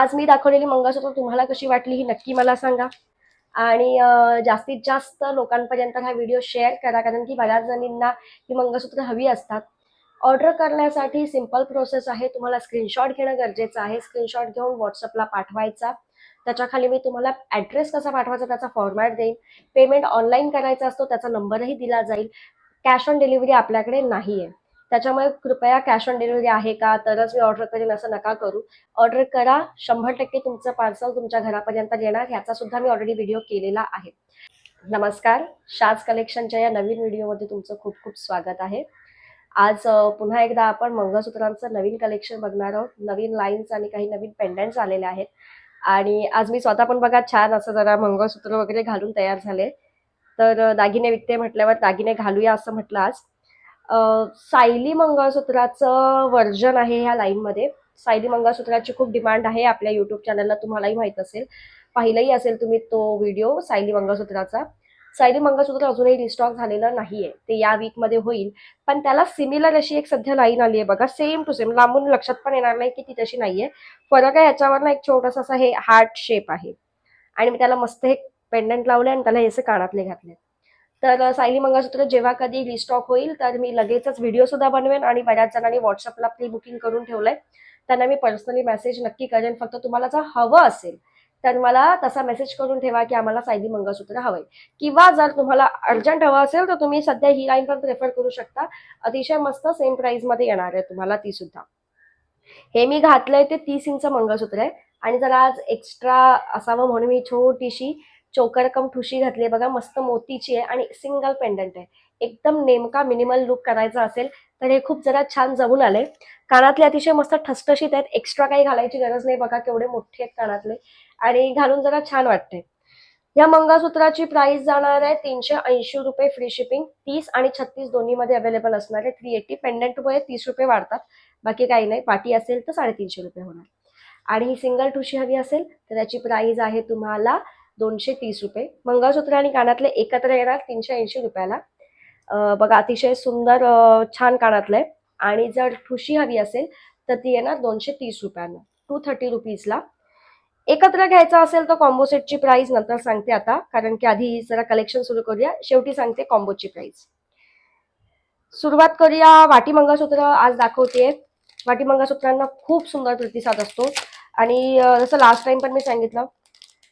आज मी दाखवलेली मंगळसूत्र तुम्हाला कशी वाटली ही नक्की मला सांगा. आणि जास्तीत जास्त लोकांपर्यंत हा व्हिडिओ शेअर करा कारण की बऱ्याच जणींना ही मंगळसूत्र हवी असतात. ऑर्डर करण्यासाठी सिंपल प्रोसेस आहे तुम्हाला स्क्रीनशॉट घेणं गरजेचं आहे. स्क्रीनशॉट घेऊन व्हॉट्सअपला पाठवायचा. त्याच्याखाली मी तुम्हाला ॲड्रेस कसा पाठवायचा त्याचा फॉर्मॅट देईन. पेमेंट ऑनलाईन करायचा असतो त्याचा नंबरही दिला जाईल. कॅश ऑन डिलिव्हरी आपल्याकडे नाही आहे त्याच्यामुळे कृपया कॅश ऑन डिलिव्हरी आहे का? तरच मी ऑर्डर करेन असं नका करू. ऑर्डर करा. शंभर टक्के तुमचं पार्सल तुमच्या घरापर्यंत येणार. ह्याचा सुद्धा मी ऑलरेडी व्हिडिओ केलेला आहे. नमस्कार. शाज कलेक्शनच्या या नवीन व्हिडिओमध्ये तुमचं खूप खूप स्वागत आहे. आज पुन्हा एकदा आपण मंगळसूत्रांचं नवीन कलेक्शन बघणार आहोत. नवीन लाईन्स आणि काही नवीन पेंडंट्स आलेले आहेत. आणि आज मी स्वतः पण बघा छान असं जरा मंगळसूत्र वगैरे घालून तयार झाले. तर दागिने विकते म्हटल्यावर दागिने घालूया असं म्हटलं आज. सायली मंगळसूत्राचं वर्जन आहे ह्या लाईनमध्ये सायली मंगळसूत्राची खूप डिमांड आहे आपल्या युट्यूब चॅनलला तुम्हालाही माहीत असेल. पाहिलंही असेल तुम्ही तो व्हिडिओ सायली मंगळसूत्राचा. सायली मंगळसूत्र अजूनही रिस्टॉक झालेलं नाहीये. ते या वीकमध्ये होईल. पण त्याला सिमिलर अशी एक सध्या लाईन आली आहे बघा. सेम टू सेम लांबून लक्षात पण येणार नाही की ती तशी नाहीये. फरक आहे याच्यावर ना एक छोटासा असा हे हार्ट शेप आहे. आणि मी त्याला मस्त हे पेंडंट लावले आणि त्याला हे असे कानातले घातले तर सायली मंगळसूत्र जेव्हा कधी रिस्टॉक होईल तर मी लगेचच व्हिडिओ सुद्धा बनवेन आणि बऱ्याच जणांनी व्हॉट्सअपला प्री बुकिंग करून ठेवलंय. त्यांना मी पर्सनली मेसेज नक्की करेन. फक्त तुम्हाला जर हवं असेल तर मला तसा मेसेज करून ठेवा की आम्हाला सायली मंगळसूत्र हवंय. किंवा जर तुम्हाला अर्जंट हवं असेल तर तुम्ही सध्या ही लाईन पण प्रेफर करू शकता. अतिशय मस्त सेम प्राइसमध्ये येणार आहे तुम्हाला ती सुद्धा. हे मी घातलंय ते तीस इंच मंगळसूत्र आहे. आणि जरा आज एक्स्ट्रा असावं म्हणून मी छोटीशी चोकर कम ठुशी घातली आहे. बघा मस्त मोतीची आहे आणि सिंगल पेंडंट आहे. एकदम नेमका मिनिमल लुक करायचा असेल तर हे खूप जरा छान जमून आले कानातले अतिशय मस्त ठसठशीत आहेत. एक्स्ट्रा काही घालायची गरज नाही. बघा केवढे मोठे आहेत कानातले. आणि घालून जरा छान वाटते या मंगळसूत्राची प्राइस जाणार आहे तीनशे ऐंशी रुपये फ्री शिपिंग तीस आणि छत्तीस दोन्हीमध्ये अवेलेबल असणार आहे. थ्री एटी पेंडंटमुळे तीस रुपये वाढतात. बाकी काही नाही. पाटी असेल तर साडेतीनशे रुपये होणार. आणि ही सिंगल ठुशी हवी असेल तर त्याची प्राइस आहे तुम्हाला दोनशे तीस रुपये. मंगळसूत्र आणि कानातले एकत्र येणार तीनशे ऐंशी रुपयाला. बघा अतिशय सुंदर छान कानातलं आहे. आणि जर ठुशी हवी असेल तर ती येणार दोनशे तीस रुपयांना. टू थर्टी रुपीजला एकत्र घ्यायचा असेल तर कॉम्बो सेटची प्राइस नंतर सांगते आता. कारण की आधी जरा कलेक्शन सुरू करूया. शेवटी सांगते कॉम्बोची प्राइस सुरुवात करूया. वाटी मंगळसूत्र आज दाखवते वाटी मंगळसूत्रांना खूप सुंदर प्रतिसाद असतो. आणि जसं लास्ट टाइम पण मी सांगितलं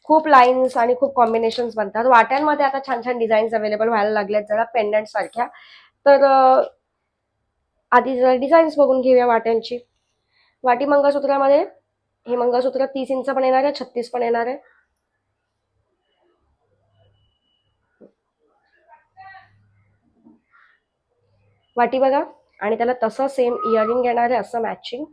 खूप लाईन्स आणि खूप कॉम्बिनेशन्स बनतात. वाट्यांमध्ये आता छान छान डिझाईन्स अवेलेबल व्हायला लागल्यात जरा पेंडंट सारख्या. तर आधी जरा डिझाईन्स बघून घेऊया वाट्यांची. वाटी मंगळसूत्रामध्ये हे मंगळसूत्र तीस इंच पण येणार आहे छत्तीस पण येणार आहे. वाटी बघा. आणि त्याला तसं सेम इयरिंग येणार आहे असं मॅचिंग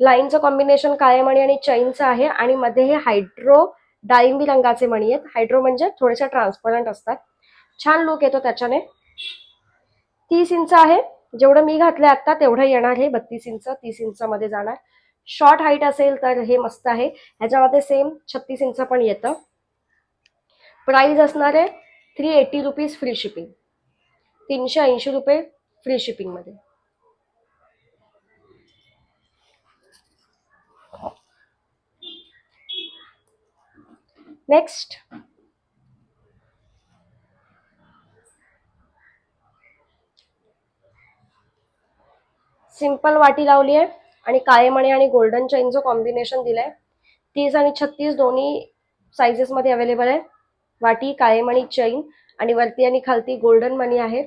लाईनचं कॉम्बिनेशन काळे मणी आणि चैनचं आहे आणि मध्ये हे हायड्रो डाळिंबी रंगाचे मणी आहेत हायड्रो म्हणजे थोडेसे ट्रान्सपरंट असतात. छान लुक येतो त्याच्याने. तीस इंच आहे. जेवढं मी घातलं आता तेवढं येणार हे बत्तीस इंच. तीस इंच मध्ये जाणार. शॉर्ट हाईट असेल तर हे मस्त आहे. ह्याच्यामध्ये सेम छत्तीस इंच पण येतं. प्राईज असणार आहे three eighty rupees free shipping तीनशे ऐंशी रुपये फ्री शिपिंगमध्ये नेक्स्ट सिंपल वाटी लावली आहे आणि काळे मणी आणि गोल्डन चेनचं कॉम्बिनेशन दिलंय तीस आणि छत्तीस दोन्ही साइजेस मध्ये अवेलेबल आहे. वाटी काळे मणी चैन आणि वरती आणि खालती गोल्डन मनी आहे.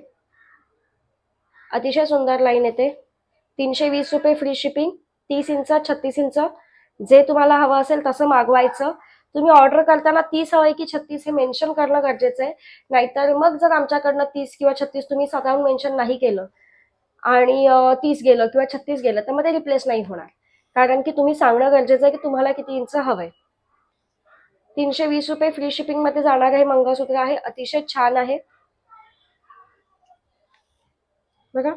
अतिशय सुंदर लाईन येते. तीनशे वीस रुपये फ्री शिपिंग तीस इंच छत्तीस इंच. जे तुम्हाला हवं असेल तसं मागवायचं. तुम्ही ऑर्डर करताना तीस हवंय की छत्तीस हे मेन्शन करणं गरजेचं आहे. नाहीतर मग जर आमच्याकडनं तीस किंवा छत्तीस तुम्ही साधारण मेन्शन नाही केलं आणि तीस गेलं किंवा छत्तीस गेलं तर मग ते रिप्लेस नाही होणार. कारण की तुम्ही सांगणं गरजेचं आहे की तुम्हाला किती इंच हवंय. तीनशे वीस रुपये फ्री शिपिंगमध्ये जाणार आहे मंगळसूत्र आहे अतिशय छान आहे. बघा.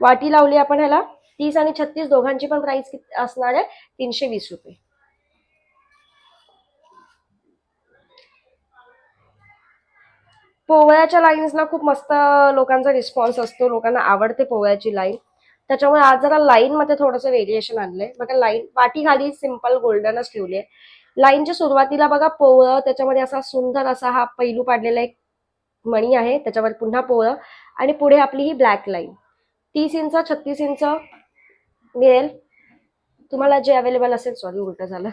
वाटी लावली आपण ह्याला. तीस आणि छत्तीस दोघांची पण प्राइस असणार आहे? तीनशे वीस रुपये. पोवळ्याच्या लाईन्सला खूप मस्त लोकांचा रिस्पॉन्स असतो. लोकांना आवडते पोवळ्याची लाईन त्याच्यामुळे आज जरा लाईनमध्ये थोडंसं व्हेरिएशन आणलंय. बघा लाईन पाठीखाली खाली सिंपल गोल्डनच ठेवली आहे. लाईनच्या सुरुवातीला बघा पोवळं त्याच्यामध्ये असा सुंदर असा हा पैलू पाडलेला एक मणी आहे. त्याच्यावर पुन्हा पोवळं आणि पुढे आपली ही ब्लॅक लाईन तीस इंच छत्तीस इंच मिळेल. तुम्हाला जे अवेलेबल असेल सॉरी उलट झालं.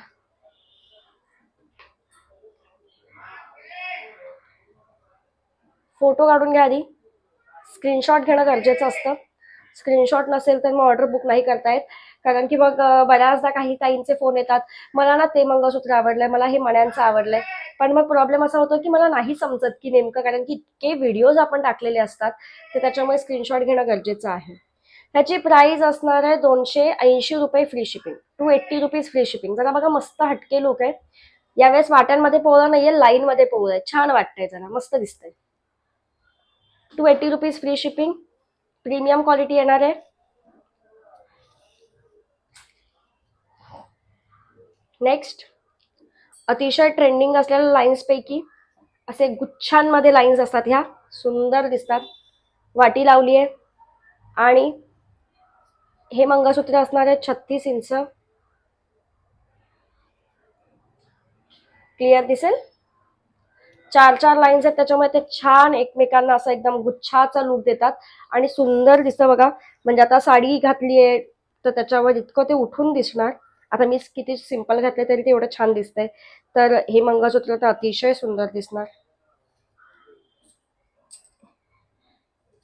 फोटो काढून घ्या आधी. स्क्रीनशॉट घेणं गरजेचं असतं. स्क्रीनशॉट नसेल तर मग ऑर्डर बुक नाही करतायत. कारण की मग बऱ्याचदा काही ताईंचे फोन येतात. मला ना ते मंगळसूत्र आवडलंय मला हे मण्यांचं आवडलंय. पण मग प्रॉब्लेम असा होतो की मला नाही समजत की नेमकं कारण की इतके व्हिडिओज आपण टाकलेले असतात ते त्याच्यामुळे स्क्रीनशॉट घेणं गरजेचं आहे. ह्याची प्राइस असणार आहे दोनशे ऐंशी रुपये free shipping two eighty rupees free shipping जरा बघा मस्त हटके लोक आहेत यावेळेस वाट्यांमध्ये पोहळं नाहीये लाईन मध्ये आहे. छान वाटतंय जरा. मस्त दिसतंय. Two eighty rupees free shipping. Premium quality येणार आहे. नेक्स्ट अतिशय ट्रेंडिंग असलेल्या लाईन्सपैकी असे गुच्छांमध्ये लाईन्स असतात ह्या. सुंदर दिसतात. वाटी लावली आहे. आणि हे मंगळसूत्र असणार आहे छत्तीस इंच. क्लिअर दिसेल? चार चार लाईन्स आहेत त्याच्यामुळे ते छान एकमेकांना असं एकदम गुच्छाचा लुक देतात. आणि सुंदर दिसतं बघा. म्हणजे आता साडी घातली आहे तर त्याच्यावर इतकं ते उठून दिसणार. आता मी किती सिंपल घातले तरी ते एवढं छान दिसतंय. तर हे मंगळसूत्र तर अतिशय सुंदर दिसणार.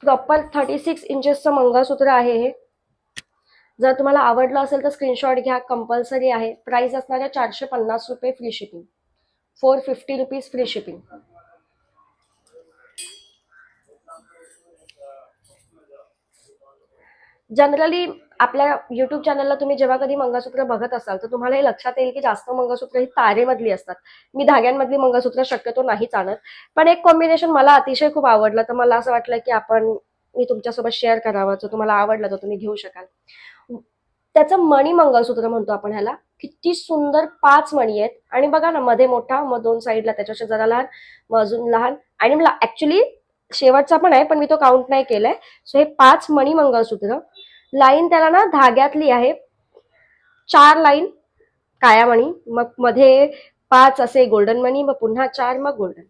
प्रॉपर थर्टी सिक्स इंचेसचं मंगळसूत्र आहे हे. जर तुम्हाला आवडलं असेल तर स्क्रीनशॉट घ्या. कंपल्सरी आहे. प्राइस असणार आहे चारशे पन्नास रुपये free shipping four fifty rupees free shipping generally आपल्या युट्यूब चॅनलला तुम्ही जेव्हा कधी मंगळसूत्र बघत असाल तर तुम्हाला हे लक्षात येईल की जास्त मंगळसूत्र ही तारेमधली असतात. मी धाग्यांमधली मंगळसूत्र शक्यतो नाहीच आणत पण एक कॉम्बिनेशन मला अतिशय खूप आवडलं तर मला असं वाटलं की आपण मी तुमच्यासोबत शेअर करावं जर तुम्हाला आवडलं तर तुम्ही घेऊ शकाल. त्याचं मणी मंगळसूत्र म्हणतो आपण ह्याला. किती सुंदर पाच मणी आहेत. आणि बघा ना मध्ये मोठा मग दोन साईडला त्याच्यापेक्षा जरा लहान मग अजून लहान. आणि मला ऍक्च्युली शेवटचा पण आहे पण मी तो काउंट नाही केलाय. सो हे पाच मणी मंगळसूत्र. लाईन त्याला ना धाग्यातली आहे. चार लाईन काया मणी. मग मध्ये पाच असे गोल्डन मणी मग पुन्हा चार मग गोल्डन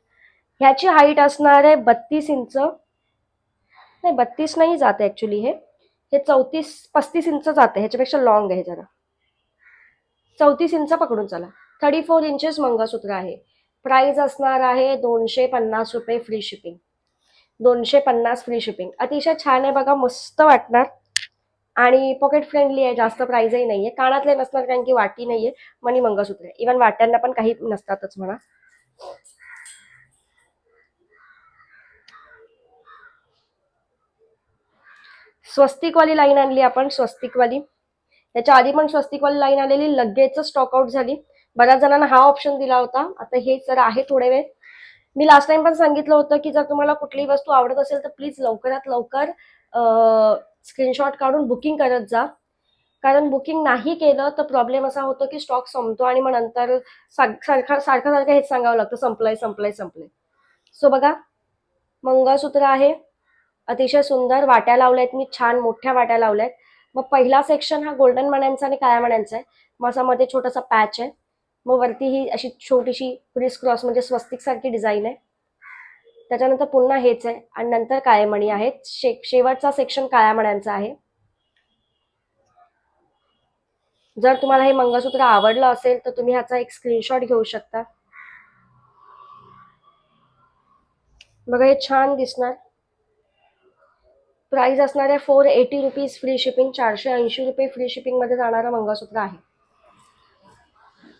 ह्याची हाईट असणार आहे बत्तीस इंच. नाही बत्तीस नाही जात ऍक्च्युली हे. हे चौतीस पस्तीस इंच जाते ह्याच्यापेक्षा लॉंग आहे जरा. चौतीस इंच पकडून चला. थर्टी फोर इंचेस मंगळसूत्र आहे. प्राइस असणार आहे दोनशे पन्नास रुपये फ्री शिपिंग दोनशे पन्नास फ्री शिपिंग अतिशय छान आहे बघा मस्त वाटणार. आणि पॉकेट फ्रेंडली आहे जास्त प्राइसही नाहीये. कानातले नसणार कारण की वाटी नाहीये. मनी मंगळसूत्र आहे. इव्हन वाट्यांना पण काही नसतातच म्हणा. स्वस्तिकवाली लाईन आणली आपण स्वस्तिकवाली. त्याच्या आधी पण स्वस्तिकवाली लाईन आलेली लगेच स्टॉकआउट झाली. बऱ्याच जणांना हा ऑप्शन दिला होता. आता हे जर आहे थोडे वेळ. मी लास्ट टाइम पण सांगितलं होतं की जर तुम्हाला कुठलीही वस्तू आवडत असेल तर प्लीज लवकरात लवकर स्क्रीनशॉट काढून बुकिंग करत जा. कारण बुकिंग नाही केलं तर प्रॉब्लेम असा होतो की स्टॉक संपतो आणि मग नंतर सारखा सारखं सारखं सारखं हेच सांगावं लागतं. संपलंय संपलंय संपलंय. सो बघा मंगळसूत्र आहे. अतिशय सुंदर वाट्या लावल्यात मी छान मोठ्या वाट्या लावल्यात. मग पहिला सेक्शन हा गोल्डन मण्यांचा आणि काळ्या मण्यांचा आहे. मग असा मध्ये छोटासा पॅच आहे. मग वरती ही अशी छोटीशी क्रिस क्रॉस म्हणजे स्वस्तिक सारखी डिझाईन आहे. त्याच्यानंतर पुन्हा हेच आहे आणि नंतर काळे मणी आहेत. शे शेवटचा सेक्शन काळ्या मण्यांचा आहे. जर तुम्हाला हे मंगळसूत्र आवडलं असेल तर तुम्ही ह्याचा एक स्क्रीनशॉट घेऊ शकता. बघा हे छान दिसणार. प्राइस असणार आहे four eighty rupees free shipping चारशे ऐंशी रुपये फ्री शिपिंगमध्ये जाणारं मंगळसूत्र आहे.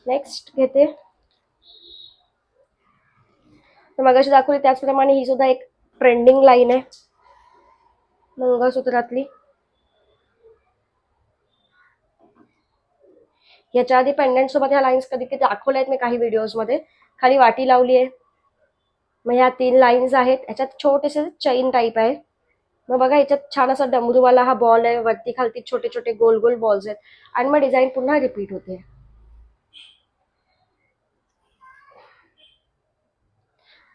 नेक्स्ट घेते. तर मगाशी दाखवली त्याचप्रमाणे ही सुद्धा एक ट्रेंडिंग लाईन आहे. मंगळसूत्रातली. याच्या आधी पेंडंट सोबत ह्या लाईन्स कधी कधी दाखवल्या आहेत मी काही व्हिडिओजमध्ये. खाली वाटी लावली आहे. मग ह्या तीन लाईन्स आहेत. ह्याच्यात छोटेसे चैन टाईप आहे. मग बघा ह्याच्यात छान असा डमरूवाला हा बॉल आहे. वरती खालती छोटे छोटे गोल गोल बॉल्स आहेत. आणि मग डिझाईन पुन्हा रिपीट होते.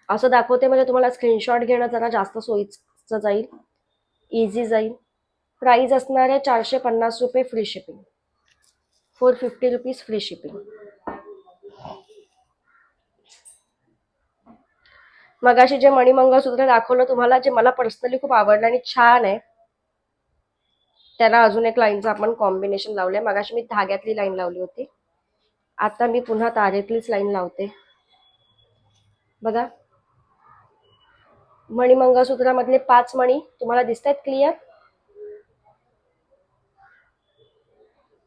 असं दाखवते म्हणजे तुम्हाला स्क्रीनशॉट घेणं जरा जास्त सोयीचं जाईल. इझी जाईल. प्राईज असणार आहे चारशे पन्नास रुपये free shipping four fifty rupees free shipping मगाशी जे मणिमंगळसूत्र दाखवलं तुम्हाला जे मला पर्सनली खूप आवडलं आणि छान आहे. त्याला अजून एक लाईनचं आपण कॉम्बिनेशन लावलंय. मगाशी मी धाग्यातली लाईन लावली होती. आता मी पुन्हा तारेतलीच लाईन लावते. बघा. मणिमंगळसूत्रामधले पाच मणी तुम्हाला दिसत आहेत क्लिअर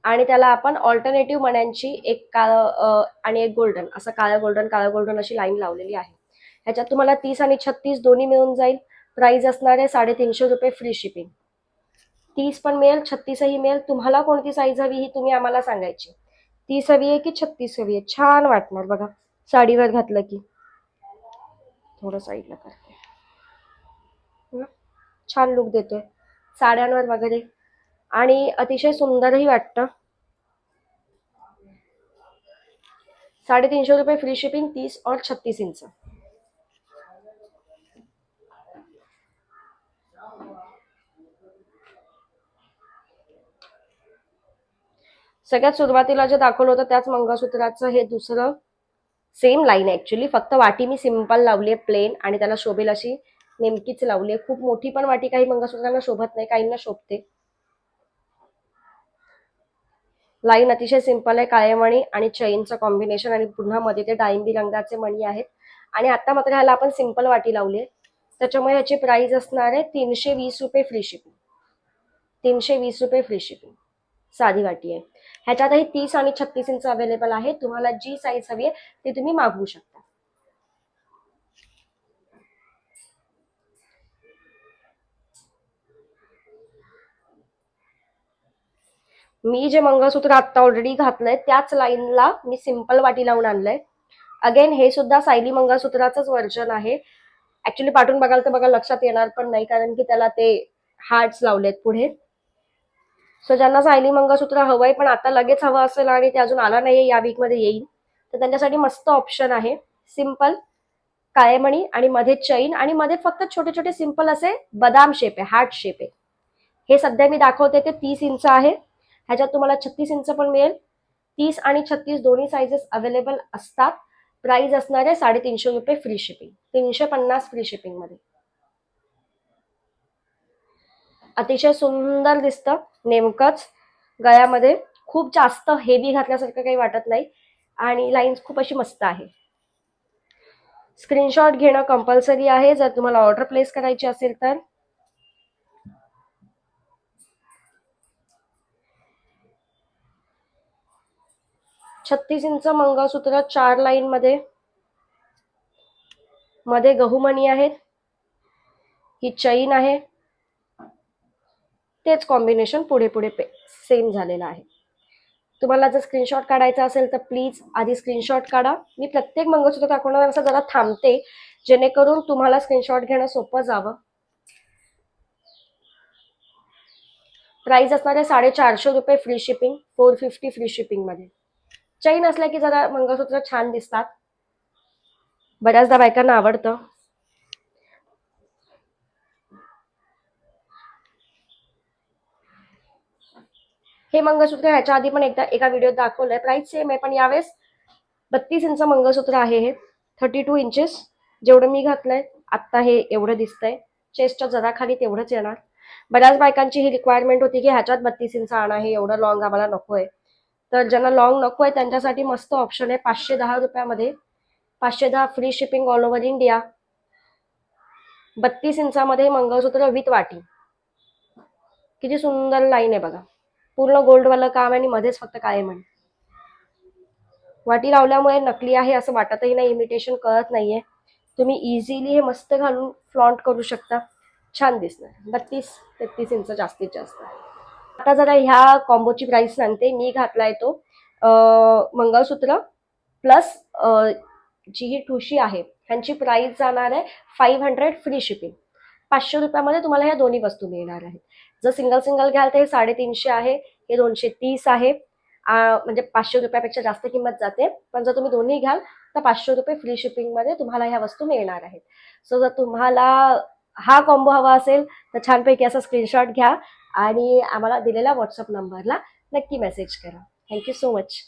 आणि त्याला आपण ऑल्टरनेटिव्ह मण्यांची एक काळ आणि एक गोल्डन असं काळं गोल्डन काळं गोल्डन अशी लाईन लावलेली आहे. ह्याच्यात तुम्हाला तीस आणि छत्तीस दोन्ही मिळून जाईल. प्राइस असणार आहे साडेतीनशे रुपये फ्री शिपिंग तीस पण मिळेल छत्तीसही मिळेल. तुम्हाला कोणती साईज हवी ही तुम्ही आम्हाला सांगायची. तीस हवी आहे की छत्तीस हवी आहे? छान वाटणार बघा. साडीवर घातलं की. थोडं साईडला करते. छान लुक देतोय. साड्यांवर वगैरे. आणि अतिशय सुंदरही वाटतं. साडेतीनशे रुपये फ्री शिपिंग तीस और छत्तीस इंच. सगळ्यात सुरुवातीला जे दाखवलं होतं त्याच मंगळसूत्राचं हे दुसरं सेम लाईन आहे ऍक्च्युली फक्त वाटी मी सिंपल लावली आहे प्लेन आणि त्याला शोभेल अशी नेमकीच लावली आहे. खूप मोठी पण वाटी काही मंगळसूत्रांना शोभत नाही काहींना शोभते. लाईन अतिशय सिंपल आहे काळेमणी आणि चैनचं कॉम्बिनेशन आणि पुन्हा मध्ये ते डाळिंबी रंगाचे मणी आहेत. आणि आता मात्र ह्याला आपण सिंपल वाटी लावली आहे. त्याच्यामुळे ह्याची प्राइस असणार आहे तीनशे वीस रुपये फ्री शिपिंग तीनशे वीस रुपये फ्री शिपिंग साधी वाटी आहे. ह्याच्यातही तीस आणि छत्तीस इंच अवेलेबल आहे. तुम्हाला जी साईज हवी आहे ती तुम्ही मागवू शकता. मी जे मंगळसूत्र आता ऑलरेडी घातलंय त्याच लाईनला मी सिंपल वाटी लावून आणलंय. अगेन हे सुद्धा सायली मंगळसूत्राचंच व्हर्जन आहे. ऍक्च्युली पाठून बघाल तर बघा लक्षात येणार पण नाही कारण की त्याला ते हार्ट्स लावलेत पुढे. सो ज्यांना सायली मंगळसूत्र हवंय पण आता लगेच हवं असेल आणि ते अजून आला नाहीये या वीकमध्ये येईल तर त्यांच्यासाठी मस्त ऑप्शन आहे. सिंपल काळेमणी आणि मध्ये चैन आणि मध्ये फक्त छोटे छोटे सिंपल असे बदाम शेप आहे हार्ट शेप आहे. हे सध्या मी दाखवते ते तीस इंच आहे. ह्याच्यात तुम्हाला छत्तीस इंच पण मिळेल. तीस आणि छत्तीस दोन्ही साईजेस अवेलेबल असतात. प्राइस असणार आहे साडेतीनशे रुपये फ्री शिपिंग तीनशे पन्नास फ्री शिपिंगमध्ये अतिशय सुंदर दिसतं. नेमकंच गळ्यामध्ये खूप जास्त हेवी घातल्यासारखं काही वाटत नाही. आणि लाईन्स खूप अशी मस्त आहे. स्क्रीनशॉट घेणं कंपल्सरी आहे. जर तुम्हाला ऑर्डर प्लेस करायची असेल तर. छत्तीस इंच मंगळसूत्र चार लाईन मध्ये. मध्ये गहुमणी आहेत. ही चैन आहे. तेच कॉम्बिनेशन पुढे पुढे सेम झालेलं आहे. तुम्हाला जर स्क्रीनशॉट काढायचा असेल तर प्लीज आधी स्क्रीनशॉट काढा. मी प्रत्येक मंगळसूत्र दाखवणार असं जरा थांबते जेणेकरून तुम्हाला स्क्रीनशॉट घेणं सोपं जावं. प्राइस असणारे साडेचारशे रुपये free shipping four fifty free शिपिंगमध्ये chain असल्या की जरा मंगळसूत्र छान दिसतात. बऱ्याचदा बायकांना आवडतं. हे मंगळसूत्र ह्याच्या आधी पण एकदा एका व्हिडिओत दाखवलंय. प्राइस सेम आहे पण यावेळेस बत्तीस इंच मंगळसूत्र आहे हे. थर्टी टू इंचेस जेवढं मी घातलंय आत्ता हे एवढं दिसतंय. चेस्टच्या जरा खाली तेवढंच येणार. बऱ्याच बायकांची ही रिक्वायरमेंट होती की ह्याच्यात बत्तीस इंच आणा हे एवढं लॉंग आम्हाला नकोय. तर ज्यांना लॉंग नको आहे त्यांच्यासाठी मस्त ऑप्शन आहे. पाचशे दहा रुपयामध्ये पाचशे दहा free shipping all over India बत्तीस इंचामध्ये मंगळसूत्र विथ वाटी. किती सुंदर लाईन आहे बघा. पूर्ण गोल्डवालं काम आणि मध्येच फक्त काय म्हण वाटी लावल्यामुळे नकली आहे असं वाटतही नाही इमिटेशन कळत नाहीये. तुम्ही इझिली हे मस्त घालून फ्लॉन्ट करू शकता. छान दिसणार. बत्तीस तेहतीस इंच जास्तीत जास्त आता जरा ह्या कॉम्बोची प्राइस सांगते. मी घातलाय तो मंगळसूत्र प्लस जी ही ठुशी आहे ह्यांची प्राइस जाणार आहे फाईव्ह हंड्रेड फ्री शिपिंग पाचशे रुपयामध्ये तुम्हाला ह्या दोन्ही वस्तू मिळणार आहेत. जर सिंगल सिंगल घ्याल तर हे साडेतीनशे आहे हे दोनशे तीस आहे. म्हणजे पाचशे रुपयापेक्षा जास्त किंमत जाते. पण जर तुम्ही दोन्ही घ्याल तर पाचशे रुपये फ्री शिपिंगमध्ये तुम्हाला ह्या वस्तू मिळणार आहेत. सो जर तुम्हाला हा कॉम्बो हवा असेल तर छानपैकी असा स्क्रीनशॉट घ्या आणि आम्हाला दिलेल्या व्हॉट्सअप नंबरला नक्की मेसेज करा. Thank you so much